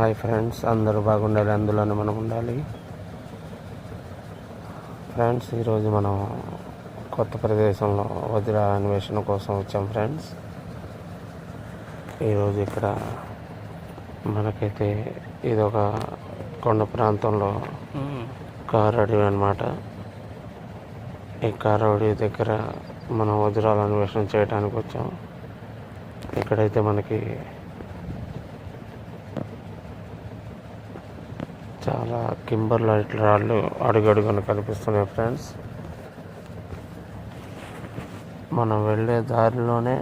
Hi friends అందరూ బాగుండాలి అందులోనే మనం ఉండాలి. ఫ్రెండ్స్ ఈరోజు మనం కొత్త ప్రదేశంలో వజ్ర అన్వేషణ కోసం వచ్చాం ఫ్రెండ్స్. ఈరోజు ఇక్కడ మనకైతే ఇది ఒక కొండ ప్రాంతంలో కారు అడవి అనమాట ఈ కారు అడవి దగ్గర మనం వజ్రాల అన్వేషణ చేయడానికి వచ్చాం. ఇక్కడైతే మనకి చాలా కింబర్ లైట్ రాళ్ళు అడుగడుగున కనిపిస్తున్నాయి ఫ్రెండ్స్. మనం వెళ్ళే దారిలోనే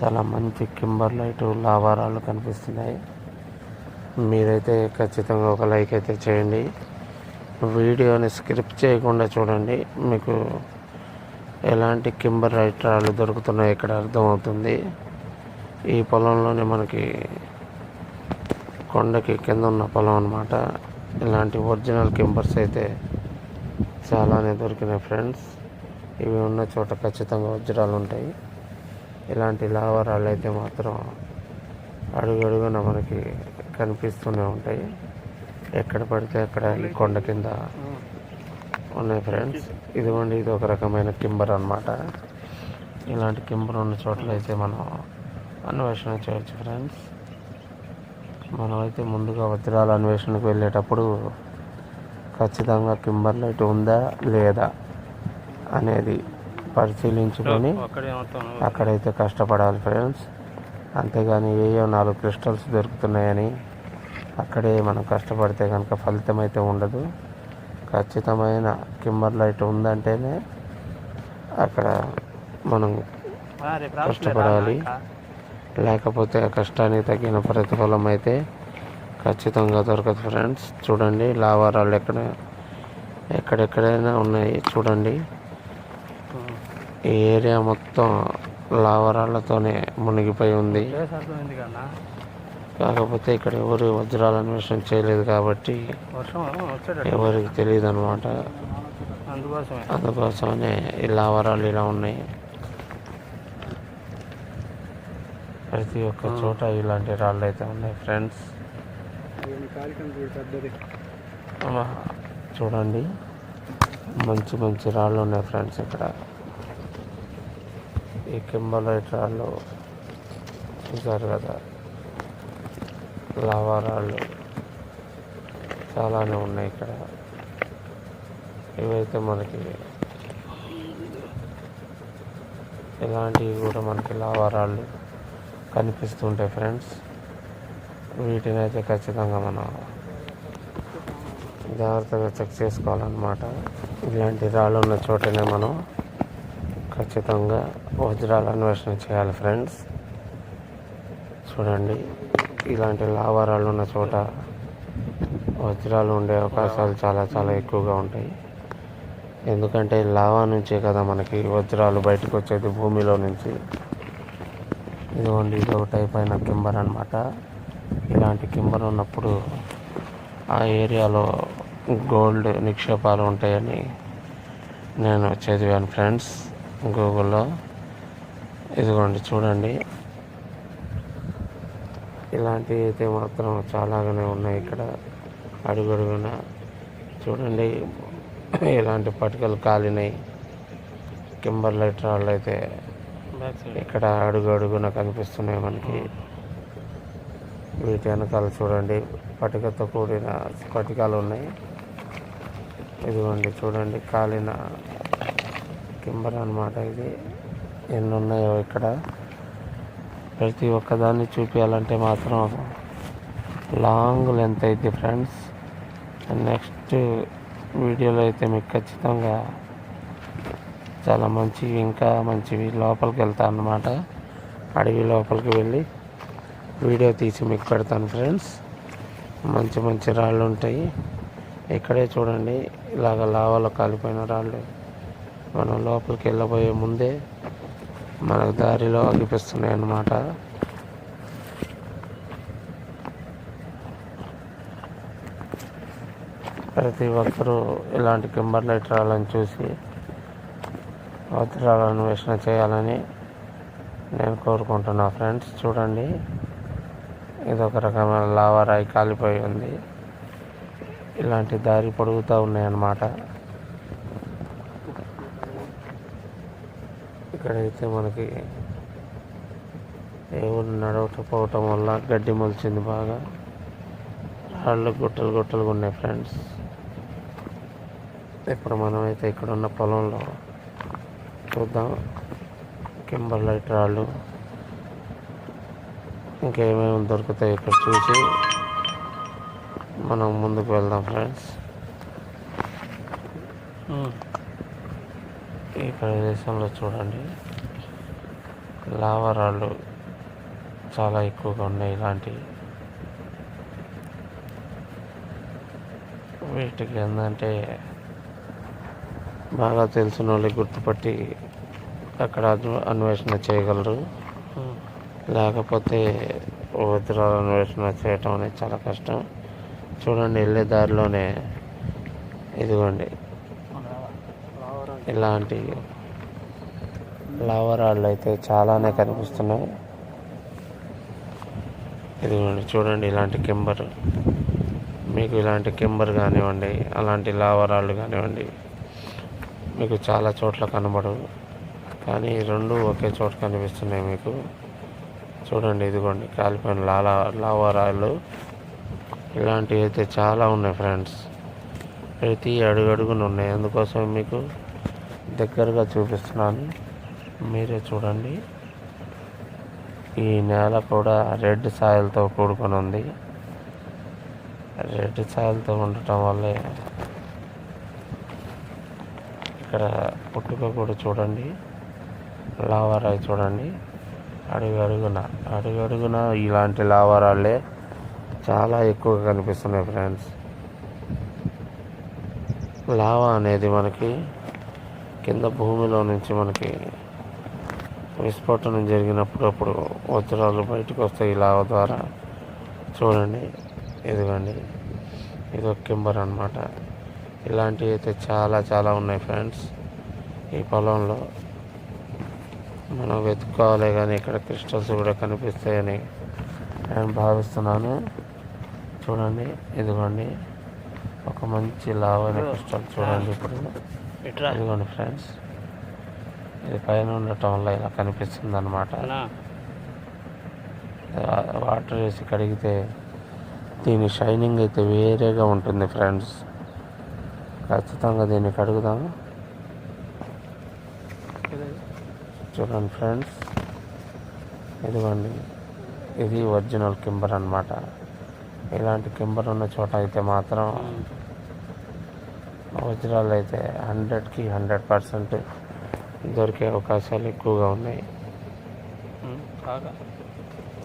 చాలా మంచి కింబర్ లైట్ లావారాలు కనిపిస్తున్నాయి. మీరైతే ఖచ్చితంగా ఒక లైక్ అయితే చేయండి. వీడియోని స్క్రిప్ట్ చేయకుండా చూడండి. మీకు ఎలాంటి కింబర్ లైట్ రాళ్ళు దొరుకుతున్నాయి ఇక్కడ అర్థమవుతుంది. ఈ పొలంలోనే మనకి కొండకి కింద ఉన్న పొలం అనమాట ఇలాంటి ఒరిజినల్ కింబర్స్ అయితే చాలానే దొరికినాయి ఫ్రెండ్స్. ఇవి ఉన్న చోట ఖచ్చితంగా వజ్రాలు ఉంటాయి. ఇలాంటి లావరాలు అయితే మాత్రం అడుగడుగున మనకి కనిపిస్తూనే ఉంటాయి. ఎక్కడ పడితే అక్కడ ఈ కొండ కింద ఉన్నాయి ఫ్రెండ్స్. ఇదిగోండి ఇది ఒక రకమైన కింబర్ అనమాట ఇలాంటి కింబర్ ఉన్న చోట్ల అయితే మనం అన్వేషణ చేయొచ్చు ఫ్రెండ్స్. మనమైతే ముందుగా వజ్రాల అన్వేషణకు వెళ్ళేటప్పుడు ఖచ్చితంగా కింబర్ లైట్ ఉందా లేదా అనేది పరిశీలించుకొని అక్కడైతే కష్టపడాలి ఫ్రెండ్స్. అంతేగాని ఏయో నాలుగు క్రిస్టల్స్ దొరుకుతున్నాయని అక్కడే మనం కష్టపడితే కనుక ఫలితం అయితే ఉండదు. ఖచ్చితమైన కింబర్ లైట్ ఉందంటేనే అక్కడ మనం కష్టపడాలి. లేకపోతే ఆ కష్టానికి తగిన ప్రతిఫలం అయితే ఖచ్చితంగా దొరకదు ఫ్రెండ్స్. చూడండి లావారాలు ఎక్కడ ఎక్కడెక్కడైనా ఉన్నాయి చూడండి. ఈ ఏరియా మొత్తం లావరాలతోనే మునిగిపోయి ఉంది. కాకపోతే ఇక్కడ ఎవరు వజ్రాల అన్వేషణ చేయలేదు కాబట్టి ఎవరికి తెలియదు అనమాట అందుకోసమే. అందుకోసమనే ఈ లావరాలు ఇలా ఉన్నాయి. ప్రతి ఒక్క చోట ఇలాంటి రాళ్ళు అయితే ఉన్నాయి ఫ్రెండ్స్ చూడండి. మంచి మంచి రాళ్ళు ఉన్నాయి ఫ్రెండ్స్ ఇక్కడ. ఈ కింబలైట్ రాళ్ళు చూసారు కదా? లావా రాళ్ళు చాలానే ఉన్నాయి ఇక్కడ. ఇవైతే మనకి ఇలాంటివి కూడా మనకి లావా రాళ్ళు కనిపిస్తుంటాయి ఫ్రెండ్స్. వీటిని అయితే ఖచ్చితంగా మనం జాగ్రత్తగా చెక్ చేసుకోవాలన్నమాట. ఇలాంటి రాళ్ళు ఉన్న చోటనే మనం ఖచ్చితంగా వజ్రాల అన్వేషణ చేయాలి ఫ్రెండ్స్. చూడండి ఇలాంటి లావారాలు ఉన్న చోట వజ్రాలు ఉండే అవకాశాలు చాలా చాలా ఎక్కువగా ఉంటాయి. ఎందుకంటే లావా నుంచే కదా మనకి వజ్రాలు బయటకు వచ్చేది భూమిలో నుంచి. ఇదిగోండి ఇది ఒక టైప్ అయిన కింబర్ అనమాట ఇలాంటి కింబర్ ఉన్నప్పుడు ఆ ఏరియాలో గోల్డ్ నిక్షేపాలు ఉంటాయని నేను చదివాను ఫ్రెండ్స్ గూగుల్లో. ఇదిగోండి చూడండి. ఇలాంటివి అయితే మాత్రం చాలాగానే ఉన్నాయి ఇక్కడ. అడుగడుగున చూడండి ఇలాంటి పటికలు కాలినాయి. కింబర్ లైట్ రాళ్ళు అయితే ఇక్కడ అడుగు అడుగున కనిపిస్తున్నాయి మనకి. వీటి వెనకాల చూడండి పటికతో కూడిన పటికాలు ఉన్నాయి. ఇదిగోండి చూడండి కాలిన కింబర్ అన్నమాట ఇది. ఎన్ని ఉన్నాయో ఇక్కడ. ప్రతి ఒక్కదాన్ని చూపించాలంటే మాత్రం లాంగ్ లెంత్ అయితే ఫ్రెండ్స్ నెక్స్ట్ వీడియోలో అయితే మీకు ఖచ్చితంగా చాలా మంచివి ఇంకా మంచివి. లోపలికి వెళ్తాను అన్నమాట. అడవి లోపలికి వెళ్ళి వీడియో తీసి మీకు పెడతాను ఫ్రెండ్స్. మంచి మంచి రాళ్ళు ఉంటాయి. ఇక్కడే చూడండి. ఇలాగ లావాలో కాలిపోయిన రాళ్ళు. మనం లోపలికి వెళ్ళబోయే ముందే మనకు దారిలో అనిపిస్తున్నాయి అన్నమాట. ప్రతి ఒక్కరూ ఇలాంటి కింబర్ లైట్ రాళ్ళని చూసి వజ్రాల అన్వేషణ చేయాలని నేను కోరుకుంటున్నా. ఫ్రెండ్స్ చూడండి. ఇది ఒక రకమైన లావారాయి కాలిపోయి ఉంది. ఇలాంటి దారి పొడుగుతూ ఉన్నాయన్నమాట. ఇక్కడైతే మనకి ఎవరు నడవకపోవటం వల్ల గడ్డి మొలిచింది బాగా. రాళ్ళు గుట్టలు గుట్టలుగా ఉన్నాయి ఫ్రెండ్స్. ఇప్పుడు మనమైతే ఇక్కడ ఉన్న పొలంలో చూద్దాం. కింబర్ లైట్ రాళ్ళు. ఇంకేమేమి దొరుకుతాయి ఇక్కడ చూసి మనం ముందుకు వెళ్దాం ఫ్రెండ్స్. ఈ ప్రదేశంలో చూడండి. లావా రాళ్ళు చాలా ఎక్కువగా ఉన్నాయి ఇలాంటివి వీటికి ఏంటంటే బాగా తెలిసిన వాళ్ళకి గుర్తుపట్టి అక్కడ అన్వేషణ చేయగలరు. లేకపోతే వజ్రాల అన్వేషణ చేయటం అనేది చాలా కష్టం. చూడండి వెళ్ళే దారిలోనే ఇదిగోండి. ఇలాంటి లావరాళ్ళు అయితే చాలానే కనిపిస్తున్నాయి. ఇదిగోండి చూడండి ఇలాంటి కింబర్. మీకు ఇలాంటి కింబర్ కానివ్వండి అలాంటి లావరాళ్ళు కానివ్వండి మీకు చాలా చోట్ల కనబడవు. కానీ రెండు ఒకే చోట కనిపిస్తున్నాయి మీకు. చూడండి ఇదిగోండి కాలిపోయిన లాలా లావరాళ్ళు ఇలాంటివి అయితే చాలా ఉన్నాయి ఫ్రెండ్స్. ప్రతి అడుగడుగున ఉన్నాయి. అందుకోసం మీకు దగ్గరగా చూపిస్తున్నాను. మీరే చూడండి. ఈ నేల కూడా రెడ్ సాయిల్తో కూడుకొని ఉంది. రెడ్ సాయిల్తో ఉండటం వల్లే ఇక్కడ పుట్టుక కూడా చూడండి. లావారాయి చూడండి. అడుగు అడుగున అడుగు అడుగున ఇలాంటి లావారాళ్ళే చాలా ఎక్కువగా కనిపిస్తున్నాయి ఫ్రెండ్స్. లావా అనేది మనకి కింద భూమిలో నుంచి మనకి విస్ఫోటనం జరిగినప్పుడు అప్పుడు వజ్రాలు బయటకు వస్తాయి ఈ లావా ద్వారా. చూడండి ఇదిగోండి ఇది ఒక కింబర్ అనమాట ఇలాంటివి అయితే చాలా చాలా ఉన్నాయి ఫ్రెండ్స్ ఈ పొలంలో. మనం వెతుక్కోవాలి కానీ ఇక్కడ క్రిస్టల్స్ కూడా కనిపిస్తాయని నేను భావిస్తున్నాను. చూడండి ఇదిగోండి. ఒక మంచి లావైన క్రిస్టల్ చూడండి ఇప్పుడు. ఇదిగోండి ఫ్రెండ్స్. ఇది పైన ఉండటం వల్ల ఇలా కనిపిస్తుంది అనమాట వాటర్ వేసి కడిగితే దీని షైనింగ్ అయితే వేరేగా ఉంటుంది ఫ్రెండ్స్. ఖచ్చితంగా దీన్ని కడుగుదాం. చూడండి ఫ్రెండ్స్. ఇదిగోండి. ఇది ఒరిజినల్ కింబర్ అన్నమాట. ఇలాంటి కింబర్ ఉన్న చోట అయితే మాత్రం వజ్రాలు అయితే హండ్రెడ్కి హండ్రెడ్ పర్సెంట్ దొరికే అవకాశాలు ఎక్కువగా ఉన్నాయి.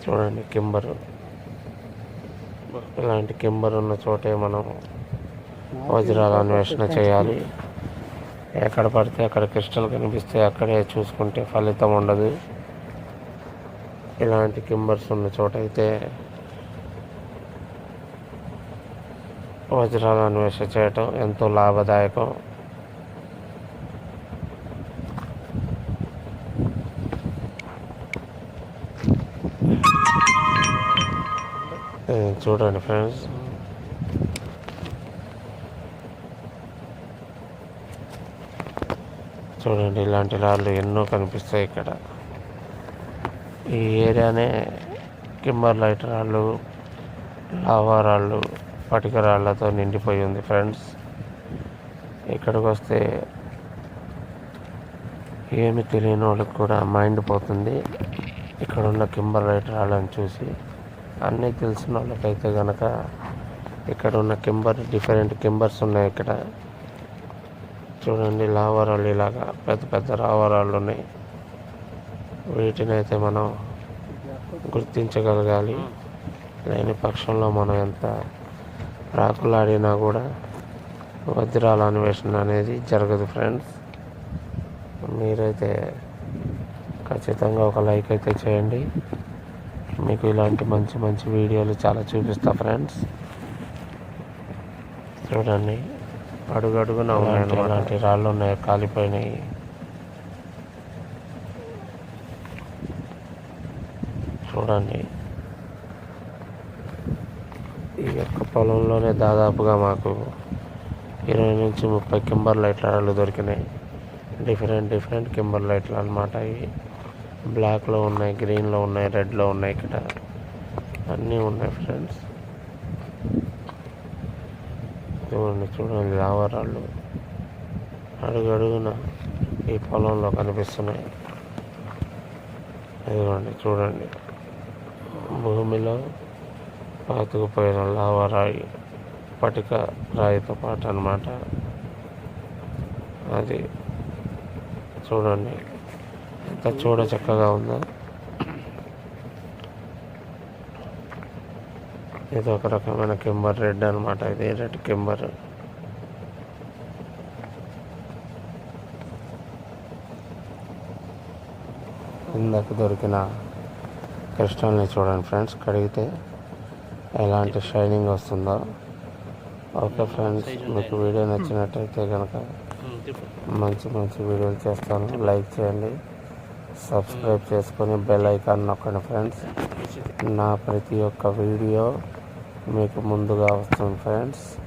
చూడండి కింబరు. ఇలాంటి కింబర్ ఉన్న చోటే మనం వజ్రాల అన్వేషణ చేయాలి. ఎక్కడ పడితే అక్కడ క్రిస్టల్ కనిపిస్తే అక్కడే చూసుకుంటే ఫలితం ఉండదు. ఇలాంటి కింబర్స్ ఉన్న చోట అయితే వజ్రాల అన్వేషణ చేయటం ఎంతో లాభదాయకం. చూడండి ఫ్రెండ్స్. చూడండి ఇలాంటి రాళ్ళు ఎన్నో కనిపిస్తాయి ఇక్కడ. ఈ ఏరియానే కింబర్ లైట్ రాళ్ళు లావా రాళ్ళు పటిక రాళ్ళతో నిండిపోయి ఉంది ఫ్రెండ్స్. ఇక్కడికి వస్తే ఏమి తెలియని వాళ్ళకి కూడా మైండ్ పోతుంది. ఇక్కడ ఉన్న కింబర్ లైట్ రాళ్ళని చూసి అన్నీ తెలిసిన వాళ్ళకైతే కనుక ఇక్కడ ఉన్న కింబర్ డిఫరెంట్ కింబర్స్ ఉన్నాయి ఇక్కడ. చూడండి లావరాలు ఇలాగా పెద్ద పెద్ద రావరాళ్ళు ఉన్నాయి. వీటిని అయితే మనం గుర్తించగలగాలి. లేని పక్షంలో మనం ఎంత రాకులాడినా కూడా వజ్రాల అన్వేషణ అనేది జరగదు ఫ్రెండ్స్. మీరైతే ఖచ్చితంగా ఒక లైక్ అయితే చేయండి. మీకు ఇలాంటి మంచి మంచి వీడియోలు చాలా చూపిస్తా ఫ్రెండ్స్. చూడండి. అడుగు ఉన్నాయి రాళ్ళు ఉన్నాయి కాలిపోయినాయి. చూడండి. ఈ యొక్క పొలంలోనే దాదాపుగా మాకు ఇరవై నుంచి ముప్పై కింబర్ లైట్ రాళ్ళు దొరికినాయి. డిఫరెంట్ డిఫరెంట్ కింబర్ లైట్లు అనమాట ఇవి బ్లాక్లో ఉన్నాయి గ్రీన్లో ఉన్నాయి రెడ్లో ఉన్నాయి ఇక్కడ. అన్నీ ఉన్నాయి ఫ్రెండ్స్. చూడండి చూడండి లావరాళ్ళు అడుగు అడుగున ఈ పొలంలో కనిపిస్తున్నాయి. ఇదిగోండి చూడండి. భూమిలో పాతుకుపోయిన లావా రాయి పటిక రాయితో పాటు అనమాట అది చూడండి ఎంత చూడ చక్కగా ఉందా. ఇది ఒక రకమైన కింబర్ రెడ్ అనమాట ఇది రెడ్ కింబర్. ఇందాక దొరికిన క్రిస్టల్ని చూడండి ఫ్రెండ్స్ కడిగితే ఎలాంటి షైనింగ్ వస్తుందో. ఓకే ఫ్రెండ్స్ మీకు వీడియో నచ్చినట్టయితే కనుక. మంచి మంచి వీడియోలు చేస్తాను. లైక్ చేయండి. సబ్స్క్రైబ్ చేసుకొని బెల్ ఐకాన్ నొక్కండి ఫ్రెండ్స్. నా ప్రతి ఒక్క వీడియో మీకు ముందుగా వస్తుంది ఫ్రెండ్స్.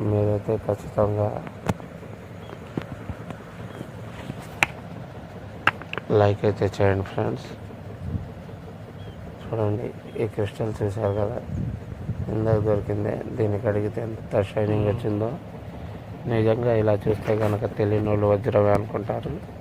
మీరైతే ఖచ్చితంగా లైక్ అయితే చేయండి ఫ్రెండ్స్. చూడండి ఈ క్రిస్టల్ చూశారు కదా? ఇందాక దొరికిందే. దీనికి అడిగితే ఎంత షైనింగ్ వచ్చిందో. నిజంగా ఇలా చూస్తే కనుక తెలియని వాళ్ళు వజ్రమే అనుకుంటారు.